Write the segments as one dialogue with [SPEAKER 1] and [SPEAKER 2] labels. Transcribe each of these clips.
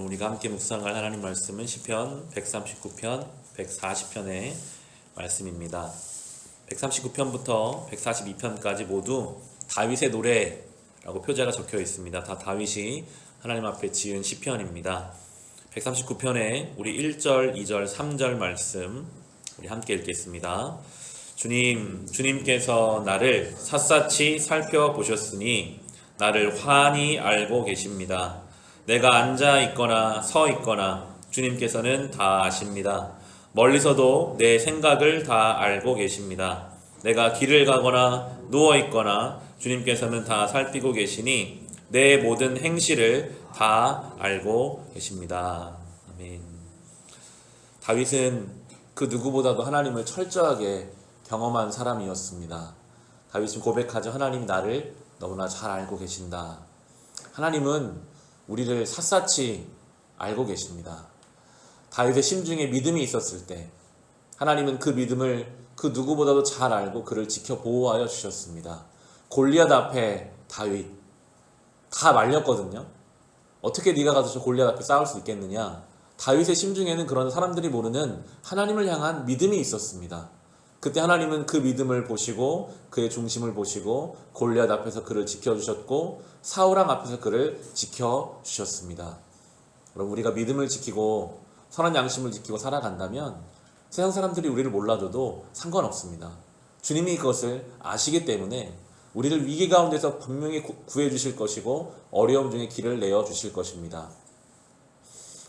[SPEAKER 1] 오늘 우리가 함께 묵상할 하나님 말씀은 시편 139편, 140편의 말씀입니다. 139편부터 142편까지 모두 다윗의 노래라고 표제가 적혀 있습니다. 다 다윗이 하나님 앞에 지은 시편입니다. 139편에 우리 1절, 2절, 3절 말씀 우리 함께 읽겠습니다. 주님, 주님께서 나를 샅샅이 살펴보셨으니 나를 환히 알고 계십니다. 내가 앉아 있거나 서 있거나 주님께서는 다 아십니다. 멀리서도 내 생각을 다 알고 계십니다. 내가 길을 가거나 누워 있거나 주님께서는 다 살피고 계시니 내 모든 행실을 다 알고 계십니다. 아멘. 다윗은 그 누구보다도 하나님을 철저하게 경험한 사람이었습니다. 다윗은 고백하죠. 하나님 나를 너무나 잘 알고 계신다. 하나님은 우리를 샅샅이 알고 계십니다. 다윗의 심중에 믿음이 있었을 때 하나님은 그 믿음을 그 누구보다도 잘 알고 그를 지켜 보호하여 주셨습니다. 골리앗 앞에 다윗 다 말렸거든요. 어떻게 네가 가서 저 골리앗 앞에 싸울 수 있겠느냐? 다윗의 심중에는 그런 사람들이 모르는 하나님을 향한 믿음이 있었습니다. 그때 하나님은 그 믿음을 보시고 그의 중심을 보시고 골리앗 앞에서 그를 지켜주셨고 사울왕 앞에서 그를 지켜주셨습니다. 여러분 우리가 믿음을 지키고 선한 양심을 지키고 살아간다면 세상 사람들이 우리를 몰라줘도 상관없습니다. 주님이 그것을 아시기 때문에 우리를 위기 가운데서 분명히 구해 주실 것이고 어려움 중에 길을 내어 주실 것입니다.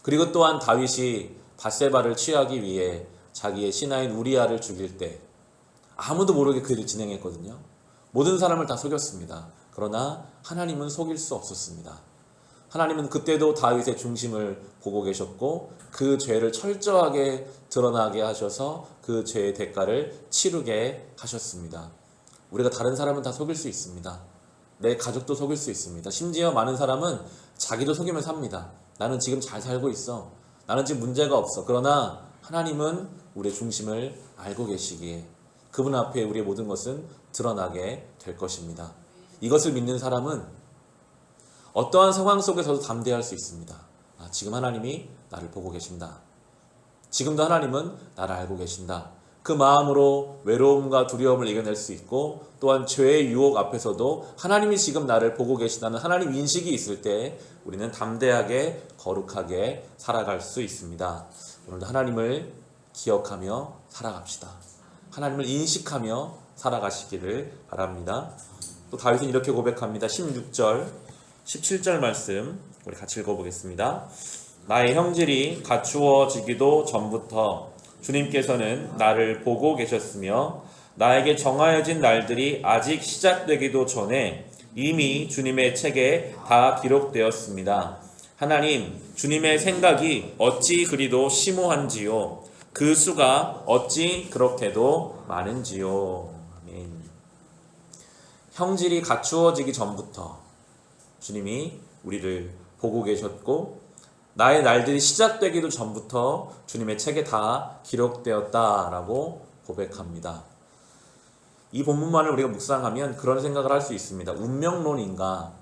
[SPEAKER 1] 그리고 또한 다윗이 바세바를 취하기 위해 자기의 신하인 우리아를 죽일 때 아무도 모르게 그 일을 진행했거든요. 모든 사람을 다 속였습니다. 그러나 하나님은 속일 수 없었습니다. 하나님은 그때도 다윗의 중심을 보고 계셨고 그 죄를 철저하게 드러나게 하셔서 그 죄의 대가를 치르게 하셨습니다. 우리가 다른 사람은 다 속일 수 있습니다. 내 가족도 속일 수 있습니다. 심지어 많은 사람은 자기도 속이며 삽니다. 나는 지금 잘 살고 있어. 나는 지금 문제가 없어. 그러나 하나님은 우리의 중심을 알고 계시기에 그분 앞에 우리의 모든 것은 드러나게 될 것입니다. 이것을 믿는 사람은 어떠한 상황 속에서도 담대할 수 있습니다. 아, 지금 하나님이 나를 보고 계신다. 지금도 하나님은 나를 알고 계신다. 그 마음으로 외로움과 두려움을 이겨낼 수 있고 또한 죄의 유혹 앞에서도 하나님이 지금 나를 보고 계시다는 하나님 인식이 있을 때 우리는 담대하게 거룩하게 살아갈 수 있습니다. 오늘도 하나님을 기억하며 살아갑시다. 하나님을 인식하며 살아가시기를 바랍니다. 또 다윗은 이렇게 고백합니다. 16절, 17절 말씀 우리 같이 읽어보겠습니다. 나의 형질이 갖추어지기도 전부터 주님께서는 나를 보고 계셨으며 나에게 정하여진 날들이 아직 시작되기도 전에 이미 주님의 책에 다 기록되었습니다. 하나님, 주님의 생각이 어찌 그리도 심오한지요. 그 수가 어찌 그렇게도 많은지요. 아멘. 형질이 갖추어지기 전부터 주님이 우리를 보고 계셨고 나의 날들이 시작되기도 전부터 주님의 책에 다 기록되었다라고 고백합니다. 이 본문만을 우리가 묵상하면 그런 생각을 할 수 있습니다. 운명론인가?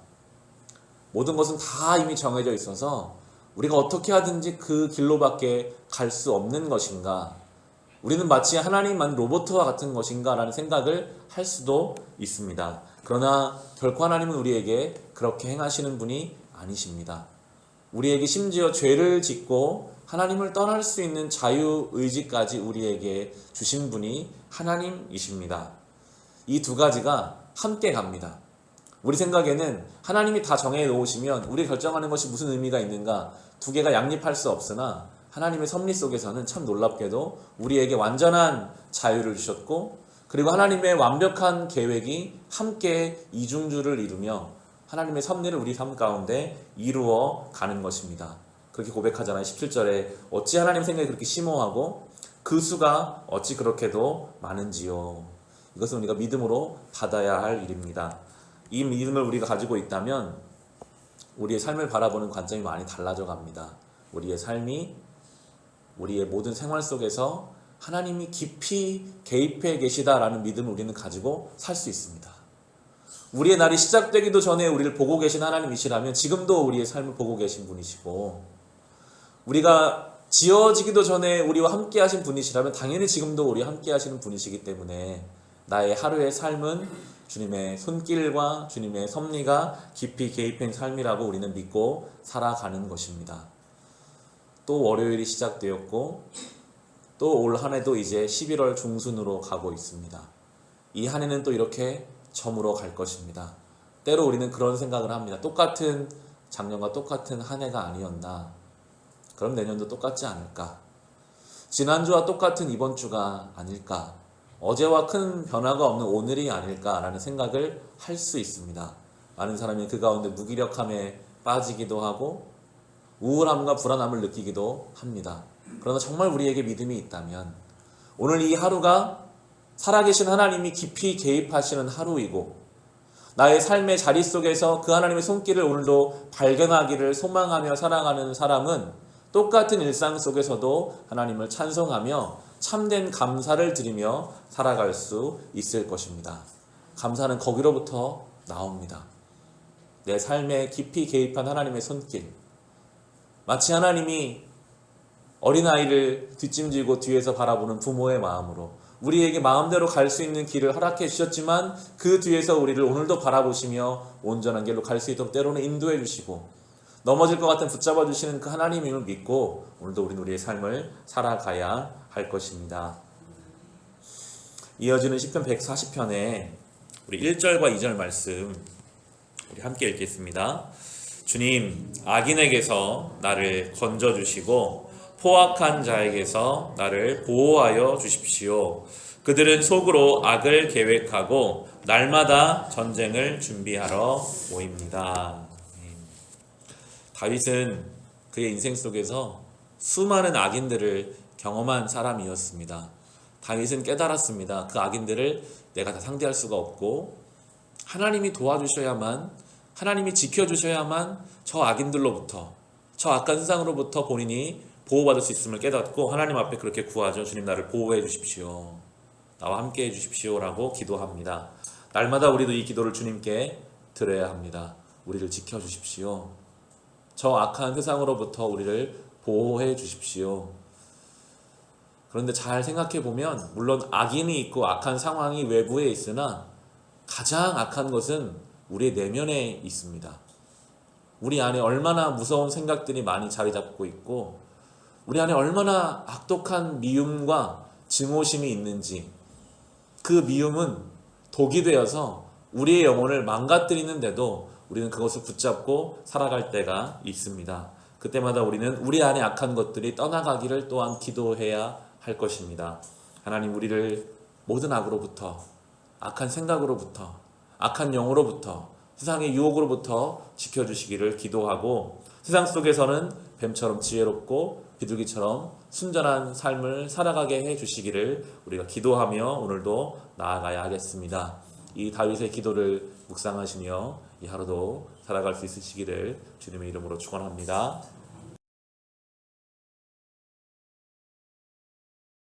[SPEAKER 1] 모든 것은 다 이미 정해져 있어서 우리가 어떻게 하든지 그 길로밖에 갈 수 없는 것인가? 우리는 마치 하나님만 로봇과 같은 것인가? 라는 생각을 할 수도 있습니다. 그러나 결코 하나님은 우리에게 그렇게 행하시는 분이 아니십니다. 우리에게 심지어 죄를 짓고 하나님을 떠날 수 있는 자유 의지까지 우리에게 주신 분이 하나님이십니다. 이 두 가지가 함께 갑니다. 우리 생각에는 하나님이 다 정해 놓으시면 우리 결정하는 것이 무슨 의미가 있는가 두 개가 양립할 수 없으나 하나님의 섭리 속에서는 참 놀랍게도 우리에게 완전한 자유를 주셨고 그리고 하나님의 완벽한 계획이 함께 이중주를 이루며 하나님의 섭리를 우리 삶 가운데 이루어 가는 것입니다. 그렇게 고백하잖아요. 17절에 어찌 하나님 생각이 그렇게 심오하고 그 수가 어찌 그렇게도 많은지요. 이것은 우리가 믿음으로 받아야 할 일입니다. 이 믿음을 우리가 가지고 있다면 우리의 삶을 바라보는 관점이 많이 달라져 갑니다. 우리의 삶이 우리의 모든 생활 속에서 하나님이 깊이 개입해 계시다라는 믿음을 우리는 가지고 살 수 있습니다. 우리의 날이 시작되기도 전에 우리를 보고 계신 하나님이시라면 지금도 우리의 삶을 보고 계신 분이시고 우리가 지어지기도 전에 우리와 함께 하신 분이시라면 당연히 지금도 우리와 함께 하시는 분이시기 때문에 나의 하루의 삶은 주님의 손길과 주님의 섭리가 깊이 개입한 삶이라고 우리는 믿고 살아가는 것입니다. 또 월요일이 시작되었고 또 올 한 해도 이제 11월 중순으로 가고 있습니다. 이 한 해는 또 이렇게 저물어 갈 것입니다. 때로 우리는 그런 생각을 합니다. 똑같은 작년과 똑같은 한 해가 아니었나. 그럼 내년도 똑같지 않을까? 지난주와 똑같은 이번 주가 아닐까? 어제와 큰 변화가 없는 오늘이 아닐까라는 생각을 할 수 있습니다. 많은 사람이 그 가운데 무기력함에 빠지기도 하고 우울함과 불안함을 느끼기도 합니다. 그러나 정말 우리에게 믿음이 있다면 오늘 이 하루가 살아계신 하나님이 깊이 개입하시는 하루이고 나의 삶의 자리 속에서 그 하나님의 손길을 오늘도 발견하기를 소망하며 살아가는 사람은 똑같은 일상 속에서도 하나님을 찬송하며 참된 감사를 드리며 살아갈 수 있을 것입니다. 감사는 거기로부터 나옵니다. 내 삶에 깊이 개입한 하나님의 손길. 마치 하나님이 어린아이를 뒷짐지고 뒤에서 바라보는 부모의 마음으로 우리에게 마음대로 갈 수 있는 길을 허락해 주셨지만 그 뒤에서 우리를 오늘도 바라보시며 온전한 길로 갈 수 있도록 때로는 인도해 주시고 넘어질 것 같은 붙잡아 주시는 그 하나님임을 믿고 오늘도 우리는 우리의 삶을 살아가야 할 것입니다. 이어지는 시편 140편에 우리 1절과 2절 말씀 우리 함께 읽겠습니다. 주님, 악인에게서 나를 건져 주시고 포악한 자에게서 나를 보호하여 주십시오. 그들은 속으로 악을 계획하고 날마다 전쟁을 준비하러 모입니다. 다윗은 그의 인생 속에서 수많은 악인들을 경험한 사람이었습니다. 다윗은 깨달았습니다. 그 악인들을 내가 다 상대할 수가 없고 하나님이 도와주셔야만 하나님이 지켜주셔야만 저 악인들로부터 저 악한 세상으로부터 본인이 보호받을 수 있음을 깨닫고 하나님 앞에 그렇게 구하죠. 주님 나를 보호해 주십시오. 나와 함께 해 주십시오라고 기도합니다. 날마다 우리도 이 기도를 주님께 드려야 합니다. 우리를 지켜 주십시오. 저 악한 세상으로부터 우리를 보호해 주십시오. 그런데 잘 생각해 보면 물론 악인이 있고 악한 상황이 외부에 있으나 가장 악한 것은 우리 내면에 있습니다. 우리 안에 얼마나 무서운 생각들이 많이 자리 잡고 있고 우리 안에 얼마나 악독한 미움과 증오심이 있는지 그 미움은 독이 되어서 우리의 영혼을 망가뜨리는데도 우리는 그것을 붙잡고 살아갈 때가 있습니다. 그때마다 우리는 우리 안에 악한 것들이 떠나가기를 또한 기도해야 할 것입니다. 하나님 우리를 모든 악으로부터 악한 생각으로부터 악한 영으로부터 세상의 유혹으로부터 지켜주시기를 기도하고 세상 속에서는 뱀처럼 지혜롭고 비둘기처럼 순전한 삶을 살아가게 해 주시기를 우리가 기도하며 오늘도 나아가야 하겠습니다. 이 다윗의 기도를 묵상하시며 이 하루도 살아갈 수 있으시기를 주님의 이름으로 축원합니다.